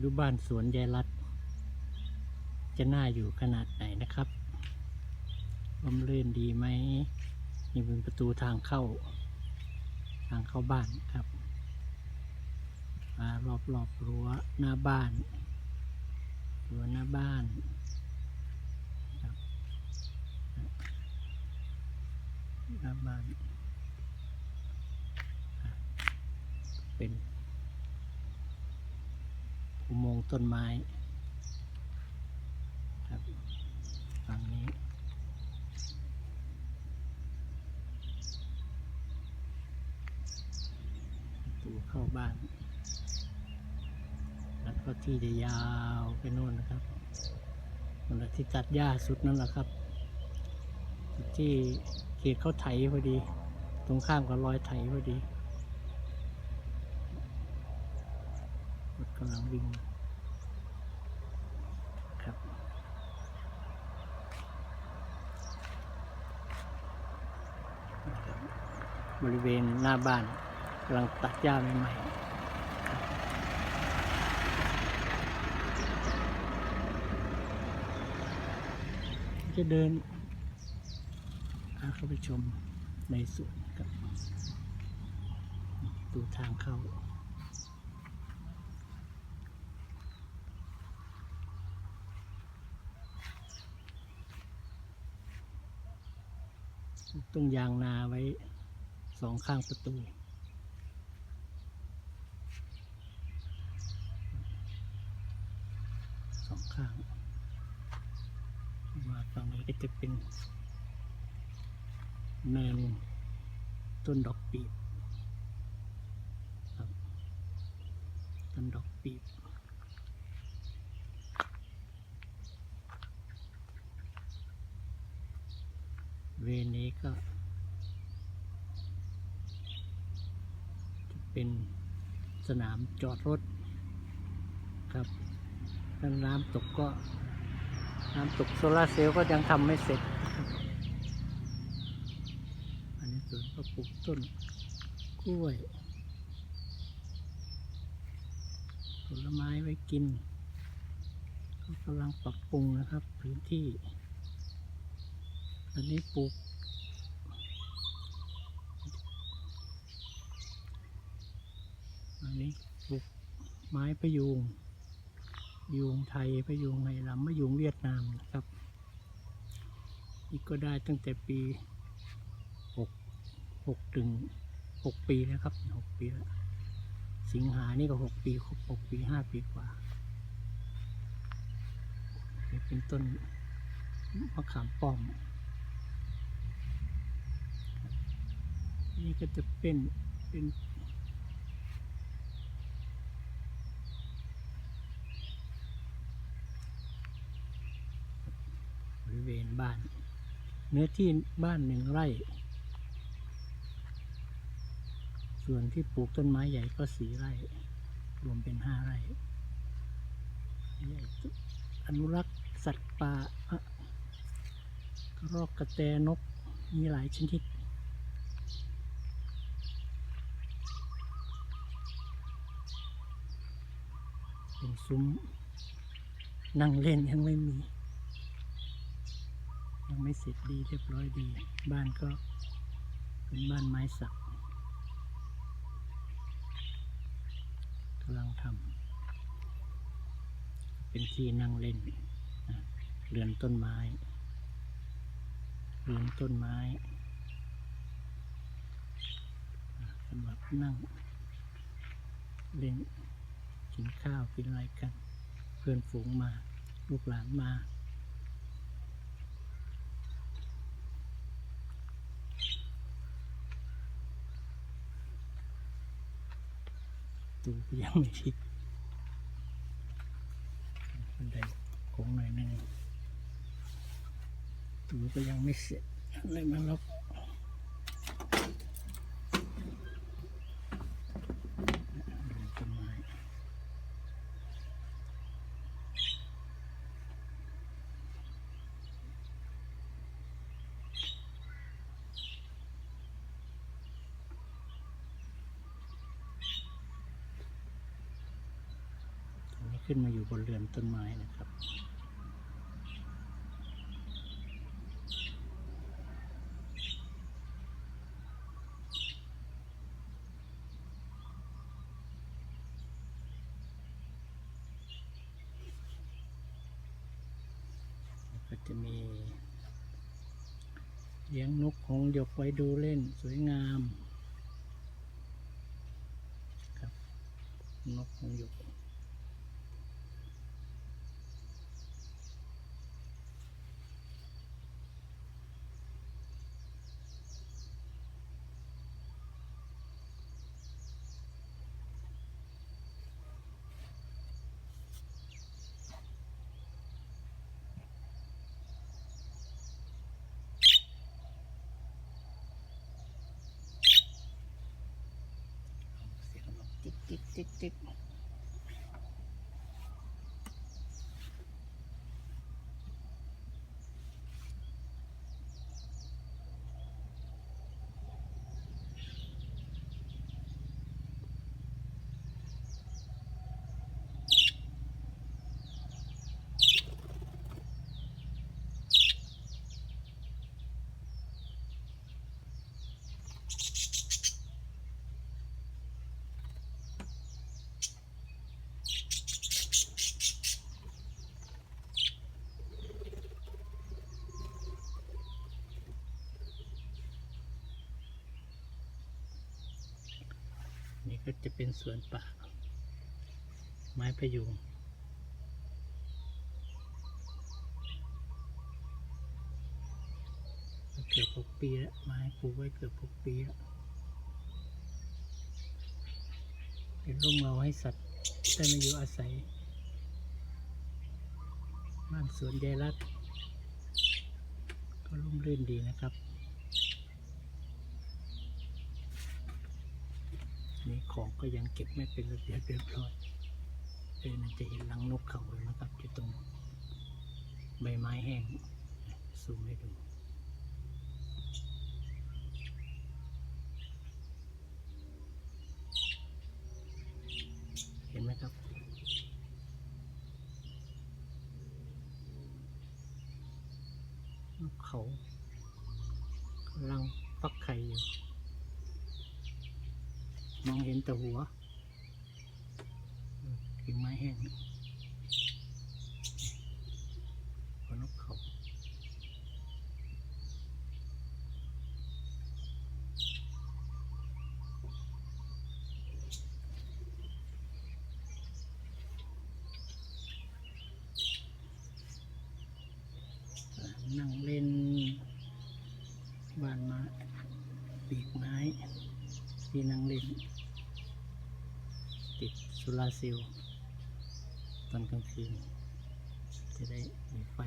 ดูบ้านสวนยายรัดจะน่าอยู่ขนาดไหนนะครับลมเลื่นดีไหมนี่เป็นประตูทางเข้า ทางเข้าบ้านครับรอบรอบๆรั้วหน้าบ้านรั้วหน้าบ้านครับหน้าบ้านเป็น อุโมงค์ต้นไม้ครับฝั่งนี้ ตูเข้าบ้าน แล้วก็ที่จะยาวไปโน่นนะครับนั่นแหละที่ตัดหญ้าสุดนั่นแหละครับ ที่เขตเขาไถพอดี ตรงข้ามกับรอยไถพอดีรถ กำลังวิ่งครับ บริเวณหน้าบ้านกำลังตัดหญ้าใหม่ๆจะเดินพาเข้าไปชมในสวนครับดูทางเข้า ต้องยางนาไว้สองข้างประตู สองข้างมาฝั่งนี้ก็จะเป็นเนินต้นดอกปีบครับต้นดอกปีบ เวรนี้ก็จะเป็นสนามจอดรถครับถ้าน้ำตกก็ น้ำตกโซลาร์เซลล์ก็ยังทำไม่เสร็จ อันนี้สวนก็ปลูกต้นกล้วยผลไม้ไว้กินก็กำลังปรับปรุงนะครับ พื้นที่ อันนี้ปลูกอันนี้ปลูกไม้พะยูงยูงไทยพะยูงไหหลำพะยูงเวียดนามนะครับ นี่ก็ได้ตั้งแต่ปีหกหกถึงหกปีแล้วครับหกปีแล้ว สิงหานี่ก็หกปีครบหกปีห้าปีกว่าเป็นต้นมะขามป้อม นี่ก็จะเป็นเป็นบริเวณบ้าน เนื้อที่บ้านหนึ่งไร่ ส่วนที่ปลูกต้นไม้ใหญ่ก็สี่ไร่ รวมเป็นห้าไร่ อนุรักษ์สัตว์ป่ากระรอกกระแตนกมีหลายชนิด เป็นซุ้ม นั่งเล่นยังไม่มี ยังไม่เสร็จดีเรียบร้อยดี บ้านก็เป็นบ้านไม้สักกำลังทำเป็นที่นั่งเล่นเรือนต้นไม้เรือนต้นไม้สำหรับนั่งเล่น กินข้าวกินอะไรกัน เพื่อนฝูงมา ลูกหลานมา ตูก็ยังไม่ทิดบันไดโค้งหน่อยหนึงตูก็ยังไม่เสร็จเลยมาล็อกดูต้นไม้ตรงนี้ ขึ้นมาอยู่บนเรือนต้นไม้นะครับ ก็จะมีเลี้ยงนกของส์หยกไว้ดูเล่นสวยงาม ครับ นกของส์หยก ติ๊กติ๊ก ก็จะเป็นสวนป่า ไม้พยุงเกือบหกปีแล้วไม้ปลูกไว้เกือบหกปีแล้วเป็นร่มเงาให้สัตว์ได้มาอยู่อาศัย บ้านสวนยายรัตก็ร่มรื่นดีนะครับ นี่ ของก็ยังเก็บไม่เป็นระเบียบเรียบร้อยเออนั่นจะเห็นรังนกเขาเลยนะครับอยู่ตรงใบไม้แห้งซูมให้ดูเห็นไหมครับนกเขากำลังฟักไข่อยู่ มองเห็นแต่หัวกิ่งไม้แห้งหัวนกเขาอ่านั่งเล่น บ้านไม้ปีกไม้ที่นั่งเล่น ติด โซลาเซลล์ตอนกลางคืนจะได้มีไฟ